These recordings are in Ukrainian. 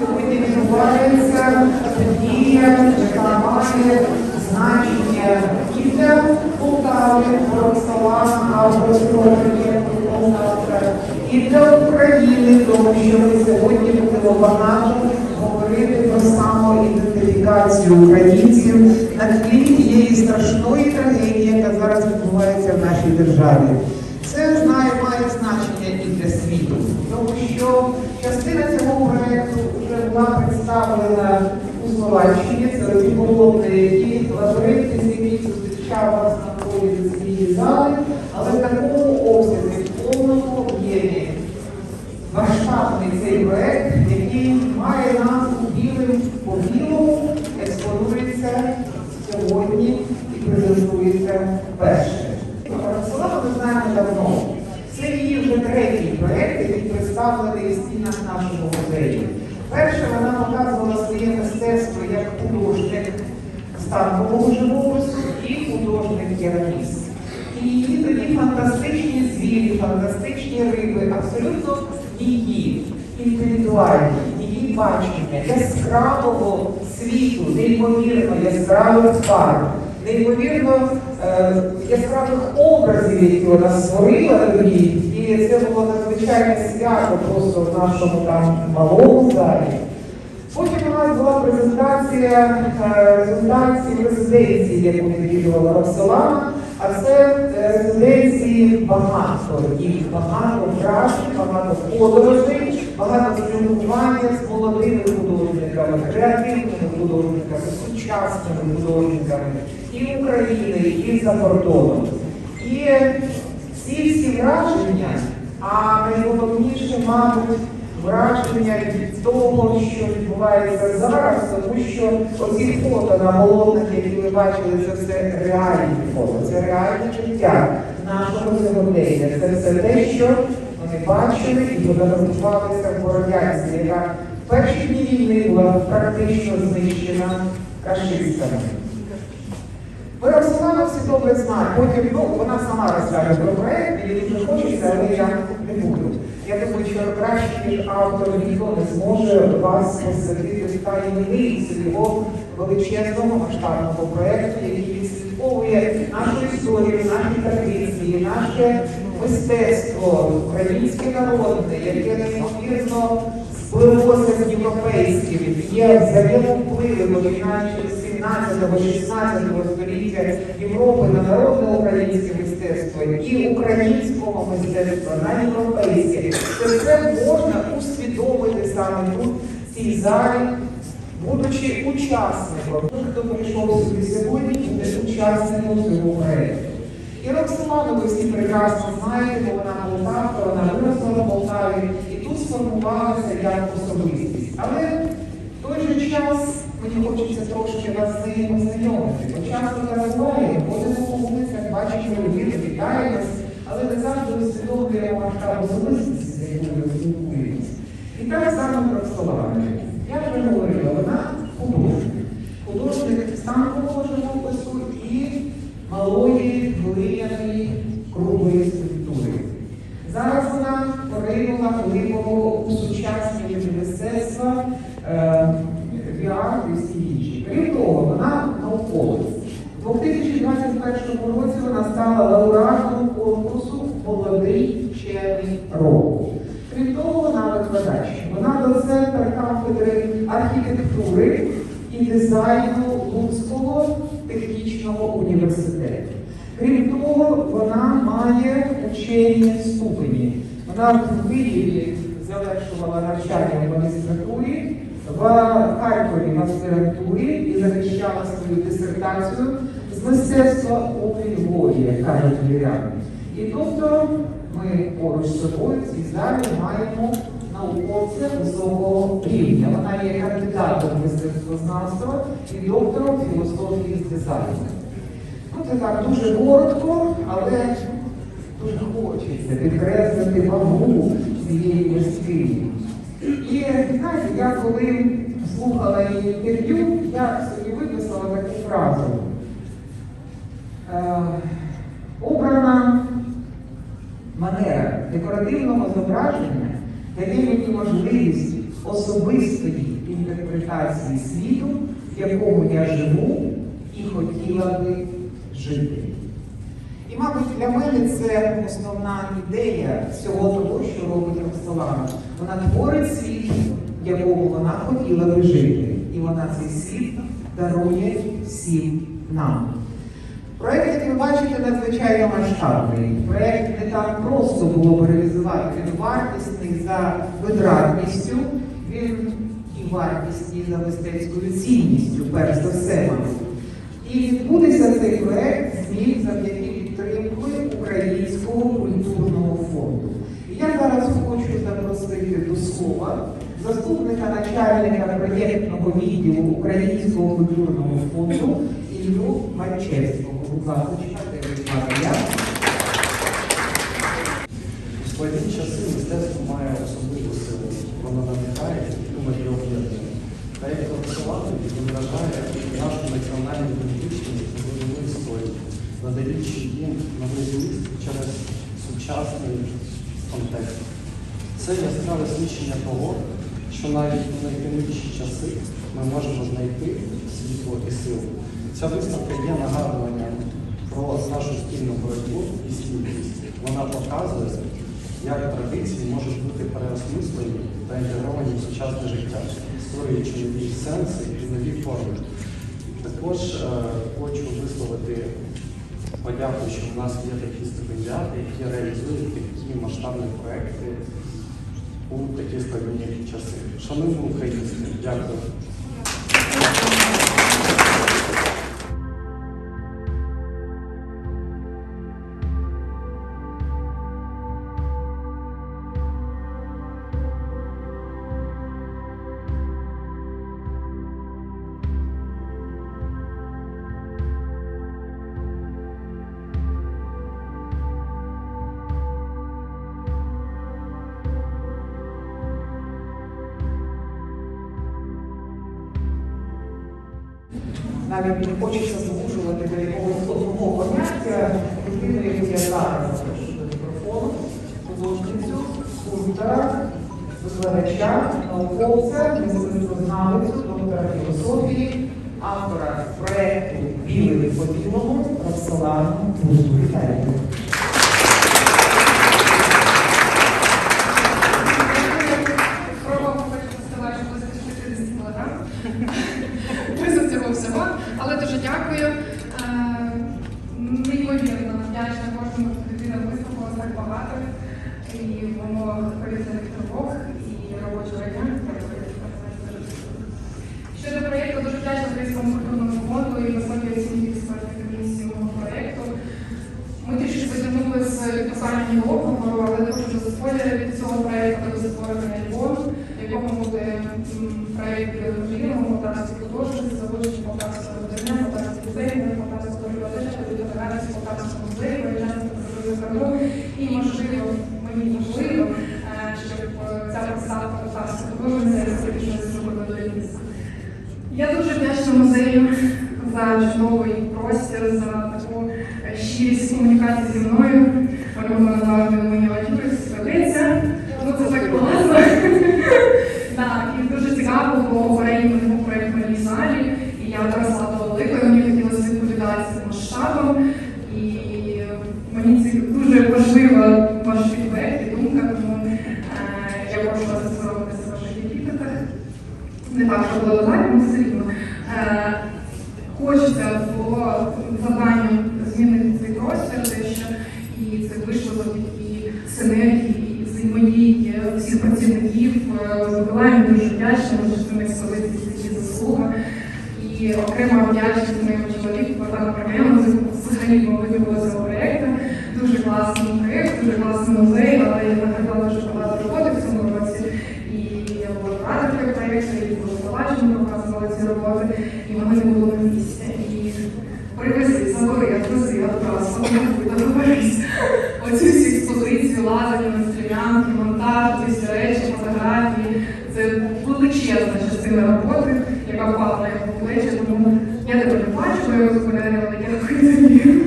сьогодні відбувається. Подія, яка має значення. І для Полтави, Борислава, Августової, Полтавка, і для України, тому що ми сьогодні будемо багато говорити про самоідентифікацію українців. На тлі тієї страшної трагедії, яка зараз відбувається в нашій державі. Це знає має значення і для світу, тому що частина цього була представлена у Словаччині. Це які лабіринти, з яких зустрічав вас на полі цієї зали, але в такому обсязі, в повному об'ємі масштабний цей проект, який має назву білим по білому, експонується сьогодні і презентується вперше. Роксолана ми знаємо давно. Це її вже третій проект, який представлений в стінах нашого музею. Перше вона показувала своє мистецтво як художник станкового живопису і художник кераміст. І її тоді фантастичні звірі, фантастичні риби, абсолютно її, інтелектуальні, її бачення яскравого світу, неймовірно яскравих неймовірно е, яскравих образів, які вона створила тоді. І це було надзвичайне свято просто в нашому там малому залі. Потім у нас була презентація е, результатів резиденції, яку відвідувала Роксолана. А це е, резиденції багато, їх багато вражень, багато подорожей, багато спілкування з молодими художниками, креативними художниками, сучасними художниками і України, і за кордоном. І ці всі враження, а найголовніше, мабуть, враження від того, що відбувається зараз, тому що оці фото на полотнах, які ви бачили, це все реальні фото, це реальне життя нашого сьогодення. Це все те, що вони бачили і фотографувалися в Бородянці, яка в перші дні війни була практично знищена фашистами. Ви Роксолана всі добре знають. Потім ну, вона сама розкаже про проект, і дуже хочеться, але я не буду. Я думаю, що краще автор ніхто не зможе вас посвятити в таємницю його величезного масштабного проекту, який відслідковує нашу історію, наші традиції, наше мистецтво, українське народне, яке неймовірно сплилося з європейським, є взаємовпливи, починаючи з 17-16 століття Європи на народне українське мистецтво і українського мистецтва на європейське. Це все можна усвідомити саме тут, в цій залі, будучи учасником. Хто прийшов сюди сьогодні, буде учасником цього проєкту. І Роксолану ви всі прекрасно знаєте, бо вона Полтавка, вона виросла в Полтаві сформувалася як особистість. Але в той же час мені хочеться трошки вас з нею познайомити. Бо часто називаємо, ходимо по вулицях, бачимо людей, вітаємось, але не завжди усвідомлюємо масштаб особистості, за якою ми спілкуємося. І так само про Я вже говорила, вона художник. Художник станкового живопису і малої глиняної круглої скульптури. Зараз вона поринула глибоко у сучасні мистецтва, е, піар і всі інші. Крім того, вона науковець. У 2021 році вона стала лауреатом конкурсу Молодий вчений року. Крім того, вона викладач. Вона доцентр кафедри архітектури і дизайну Луцького технічного університету. Крім того, вона має учені ступені. Вона в Києві завершувала навчання в магістратурі, в Харкові в аспірантурі і захищала свою дисертацію з мистецтва у Львові, кажуть віряни. І тобто ми поруч з собою в цій залі маємо науковця високого рівня. Вона є кандидатом мистецтвознавства і доктором філософії з дизайну. Ну, це так дуже коротко, але дуже хочеться підкреслити вагу цієї мистині. І знаєте, я коли слухала її інтерв'ю, я собі виписала таку фразу. Е, обрана манера декоративного зображення дає мені можливість особистої інтерпретації світу в якому я живу і хотіла би жити. І, мабуть, для мене це основна ідея всього того, що робить Роксолана. Вона творить світ, в якому вона хотіла би жити. І вона цей світ дарує всім нам. Проект, як ви бачите, надзвичайно масштабний. Проект не так просто було б реалізувати. Він вартісний за витратністю, він і вартісний за мистецькою цінністю, перш за все. І відбудеться цей проект зміг завдяки підтримкою Українського культурного фонду. І я зараз хочу запросити до слова заступника начальника проєктного відділу Українського культурного фонду Іллю Мачевського. Будь ласка, чекайте, я. Складні часи мистецтво має особливу силу. Воно надихає і об'єднання. Проєкт Роксолани відображає нашу національну ідентичність і історії, надаючи їм новий зміст через сучасний. Яскраве свідчення того, що навіть у найтемніші часи ми можемо знайти світло і силу. Ця виставка є нагадуванням про нашу спільну боротьбу і стійкість. Вона показує, як традиції можуть бути переосмислені та інтегровані в сучасне життя, створюючи нові сенси і нові форми. Також е, хочу висловити подяку, що у нас є такі стипендіати, які реалізують такі масштабні проекти у такі складні часи. Шановні українці, дякую. Навіть не хочеться звужувати до якогось одного поняття людини, яку я зараз до художницю, скульптора, викладача, науковця, мистецтвознавицю, доктора філософії, автора проєкту Білий по білому Роксолану Бузу. Вітаю. Пробував фестиваль близько 60 кілограм. Приз цього всього. Але дуже дякую. Е, Неймовірно вдячна кожному, хто людина виступила так багато. І в умовах повітряних тривог, і робочого дня. Щодо проєкту, дуже вдячна Українському культурному фонду і високій оцінці експертної комісії мого проєкту. Ми трішки затягнули з підписанням договору, але дуже заспойлерити цього проєкту буде створення альбому, в якому буде м, проєкт Білого, Полтавські художники, залучені Полтавського видання, Полтавський музей, Полтавського перекладача, буде догадатися Полтавського музею, Величанського сторону і можливо, мені можливо, е, щоб е, ця посадка Я дуже вдячна музею за чудовий простір, за таку щирість комунікації зі мною. Називають мені авантюрист, ведеться. Ну це так класно. Так, і дуже цікаво, бо Україна був проєкт в моїй залі, і я виросла до великої, мені хотілося відповідати цим масштабом. І мені це дуже важлива ваш фідбек і думка, тому е, я прошу вас соромитися в ваших епітетах. Не так, що було так, але все рівно. Е, Хочеться по завданню змінити цей простір, те, що і це вийшло завдяки синергії, взаємодії всіх працівників. Е, З Миколаєм дуже вдячна, частина експозиції «Святі заслуга. І окрема вдячність моєму чоловіку Богдану Прем'єру взагалі повинні цього проєкту. Дуже класний проєкт, дуже класний музей, але я накладала дуже багато роботи в цьому році. І я була радою проєкту, і було побачено, показували ці роботи, і вони не було на місці. І привези, забери, відвези, одразу, договорись. Оці всі експозиції, лазання, стрілянки, монтаж, ці всі речі, фотографії. Це величезна частина роботи, яка впала на його плечі, тому я тебе не бачу, я його зупиняю, але дякую тобі.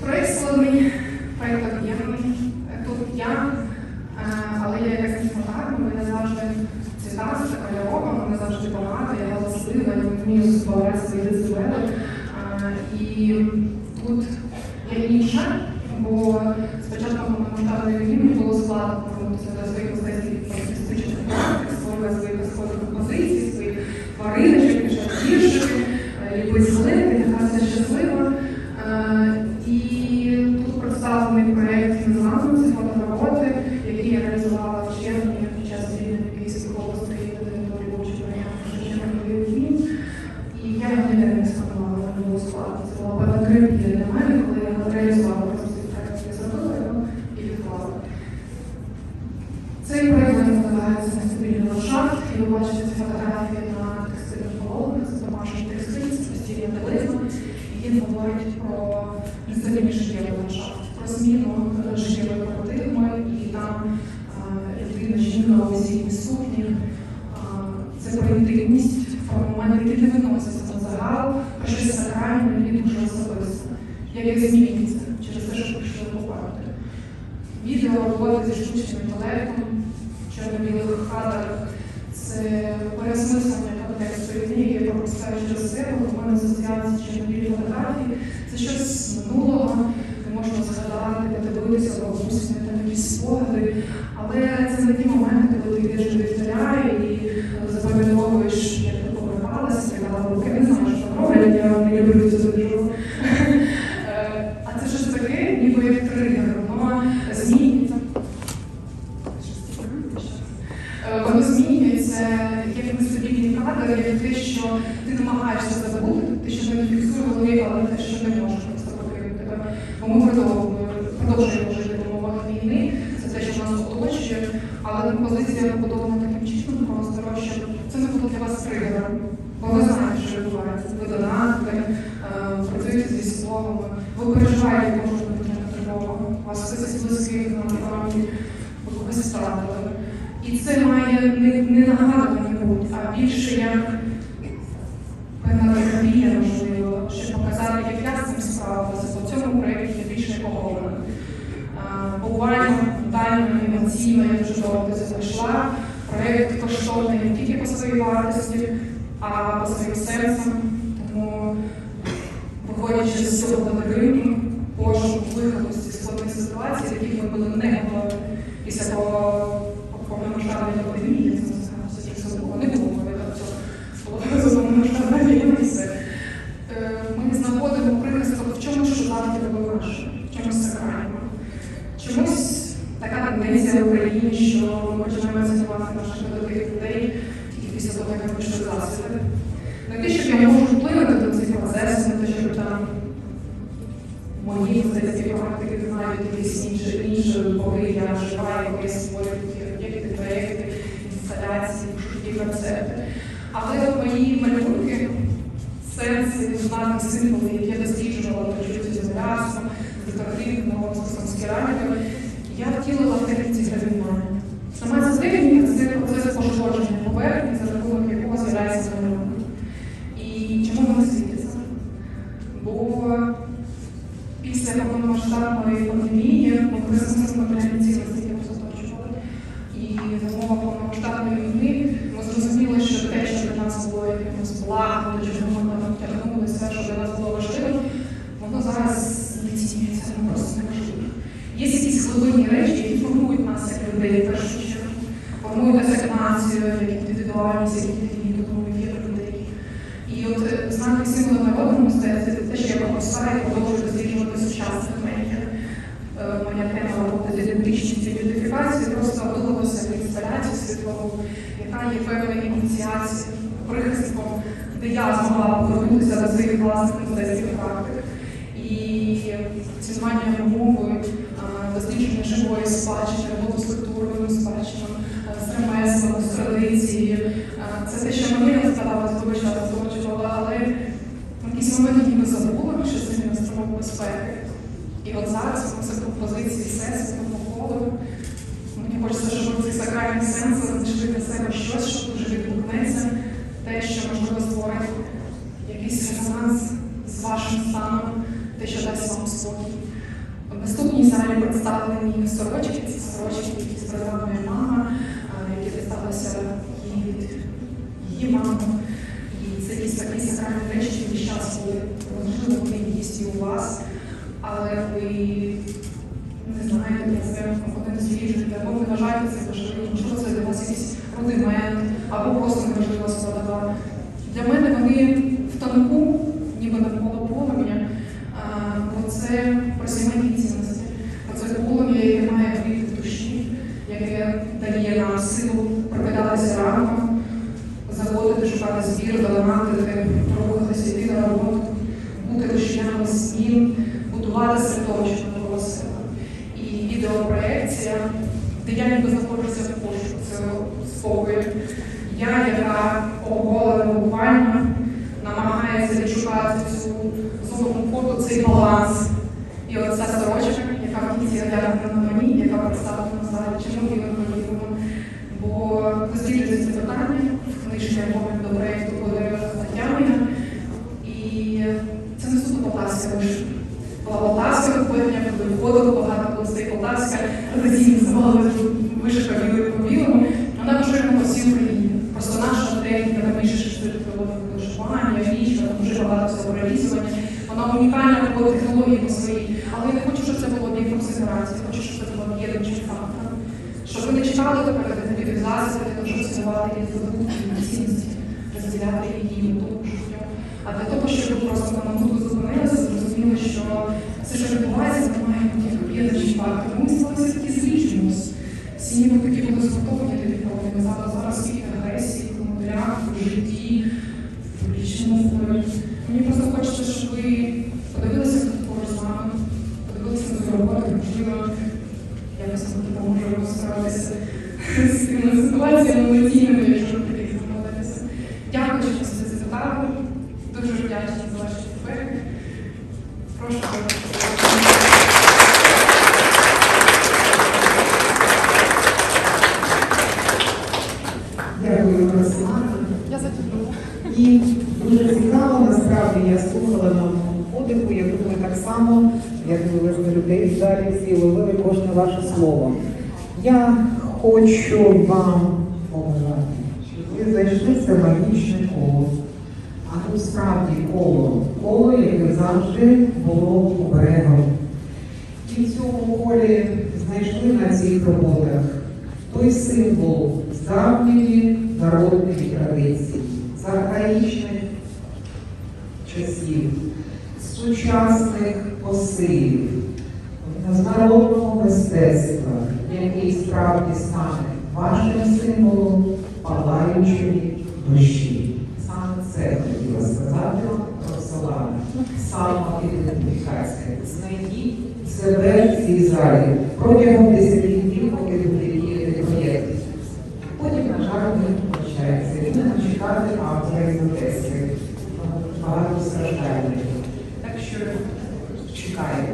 Проект мене не завжди цвітати, така кольорова, мене завжди багато, я галаслива, я не вмію збавляти свої децибели. А, І тут я інша, бо спочатку повномасштабної війни мені було складно повернутися до своїх мистецьких артистичних практик, створювати свої казкові композиції, свої твариночки, пішов віршики, любить злити, яка все щаслива. Е, І тут представлений проєкт «Інзландом» це фотороботи, які я реалізувала в червні під час звільнення Київської області на території Бучі Червоної війни. І я ніде не сформувала, не було складно. Це була певна кривдія для мене, коли я реалізувала просто цей проєкт, я зробила його і відклала. Цей проєкт називається «Нестабільний ландшафт», і ви бачите ці фотографії на текстильних полотнах, це домашній текстиль, це постійна білизна. І він говорить про нестабільний життєвий ландшафт, про зміну е, життєвої парадигми, і там е, людина, жінка у весільній сукні. Е, Це про інтимність, про моменти, які не виносяться на загал, про щось сакральне і дуже особисте. Як як зміниться через те, що прийшли попереду. Відео роботи зі штучним інтелектом, чорно-білих кадрах, це переосмислення контексту війни, яке я пропускаю через себе, у мене застрялися чорно-білі фотографії. Це щось минулого, де можна згадати, подивитися, бабусі, там якісь спогади. Але це не ті моменти, коли ти йдеш до вівтаря і запам'ятовуєш, як ти поверталася, казала, руки не знаю, що там роблять, я не люблю цю задержу. Е, А це щось таке, ніби як тригер, воно змінюється. Е, Воно змінюється як нестабільний кадр, як те, що ти намагаєшся забути, ти ще не фіксує в голові, але те, що не можеш просто покинути тебе. Бо ми продовжуємо продовжуємо жити в умовах війни, це те, що нас оточує, але композиція побудована таким чином просто, що це не буде для вас тригером. Бо ви знаєте, що відбувається. Ви донатите, працюєте з військовими, ви переживаєте кожну дитину тривогу, у вас все із близьких на фронті, ви когось стратили. І це має не, не нагадування а більше як певна терапія, можливо, щоб показати, як я з цим справилася. Бо в цьому проєкті я більше не поговорена. Буквально тайно, емоційно, я дуже довго до цього йшла. Проєкт коштовний не тільки по своїй вартості, а по своїм серцям. Тому, виходячи з цього пилигриму, пошук виходу з складних ситуацій, яких ми були не готові після того повномасштабної пандемії, мої малюнки, сенси, знаки, символи, які я досліджувала до життя землярства, декоративного, з керамікою, я втілила в техніці гравінування. Саме техніка це процес пошкодження поверхні, за рахунок індивідуальність, як індивіду, як людей. І от е, знаки символи народного мистецтва це те, що я пропускаю і продовжую досліджувати сучасних медіа. Е, Моя тема роботи з ідентичністю і ідентифікацією просто вилилася в інсталяцію світову, яка є певною ініціацією, прихистком, де я змогла повернутися до своїх власних мистецьких практик. І цінування мови, дослідження живої спадщини, те, що мені не здавалося, вибачте, розточувала, але в якийсь момент ніби забула, що це не інструмент безпеки. І от зараз ми це композиції всесвіту по колу. Мені хочеться, щоб цей сакральний сенс знайшли для себе щось, що дуже відгукнеться, те, що можливо створить якийсь резонанс з вашим станом, те, що дасть вам спокій. В наступній залі представлені сорочки, ці сорочки, які зробила моя мама, е, які дізналася її від її мами. І це якісь такі сакральні речі, які весь час можливо, вони є і у вас, але ви не знаєте про це, або не досліджуєте, або не вважаєте це важливим, можливо, це для вас якийсь рудимент, або просто неважлива складова. Для мене вони в тонку, ніби навколо полум'я, бо це про сімейні цінності, про це полум'я, яке має гріти в душі, яке дає нам силу прокидатися ранком, заходити, шукати збір, донатити, проводити йти на роботу, бути рушіями змін, будувати середовище навколо себе. І відеопроекція, де я ніби знаходжуся в пошуку це спокою. Я, яка оголена буквально, намагається відшукати цю зону комфорту, цей баланс. І оця сорочка, яка в кінці оглянута на мені, яка представлена на залі, чому він поїхала. Бо досліджується це питання, книжка погляд до проєкту буде стаття моя. І це не суто полтавська вишка. Полтавська виходня, коли виходило багато областей полтавська, традиційно називали вишика білою по білому. Вона поширена по всій Україні. Просто наша техніка, там більше шести вишивання, річка, там дуже багато всього прорізування. Вона унікальна по технології по своїй. Але я не хочу, щоб це було об'єктом сепарації, хочу, щоб це було об'єднуючим фактором. Щоб ви не читали до перегляду засоби, щоб їх здобутки цінності, розділяти її тому життя. А для того, щоб просто на минуту зупинилися, зрозуміли, що все, що відбувається, не має бути об'єднуючим фактором. Ми сталися такі зріжемось. Всі ніби такі були зготовлені до відповіді. Зараз зараз скільки агресії, в коментарях, в житті, в публічному полі. Мені просто хочеться, щоб ви подивилися, поруч з вами, подивилися на роботу, можливо, якось допоможе розправитися з тими ситуаціями емоційними, якщо ви таких знаходитеся. Дякую, що це запитали. Дуже вдячна за ваші відповіді. Прошу. Дякую, Руслана. Я затягнула. І дуже цікаво, насправді я слухала на одному подиху, я думаю, так само, як ви за людей в залі всі ловили кожне ваше слово. Я хочу вам побажати, щоб ви зайшли це магічне коло. А тут справді коло, коло, яке завжди було оберегом. І в цьому колі знайшли на цих роботах той символ з давньої народної традиції, з архаїчних часів, сучасних посилів, з народного мистецтва, який справді стане вашим символом палаючої душі. Саме це хотіла сказати Роксолана. Самоідентифікація. Знайдіть себе в цій залі протягом 10 днів, поки буде діяти проєкт. Потім, на жаль, не виходить. Будемо чекати автора з Одеси. Багато страждальних. Так що чекаю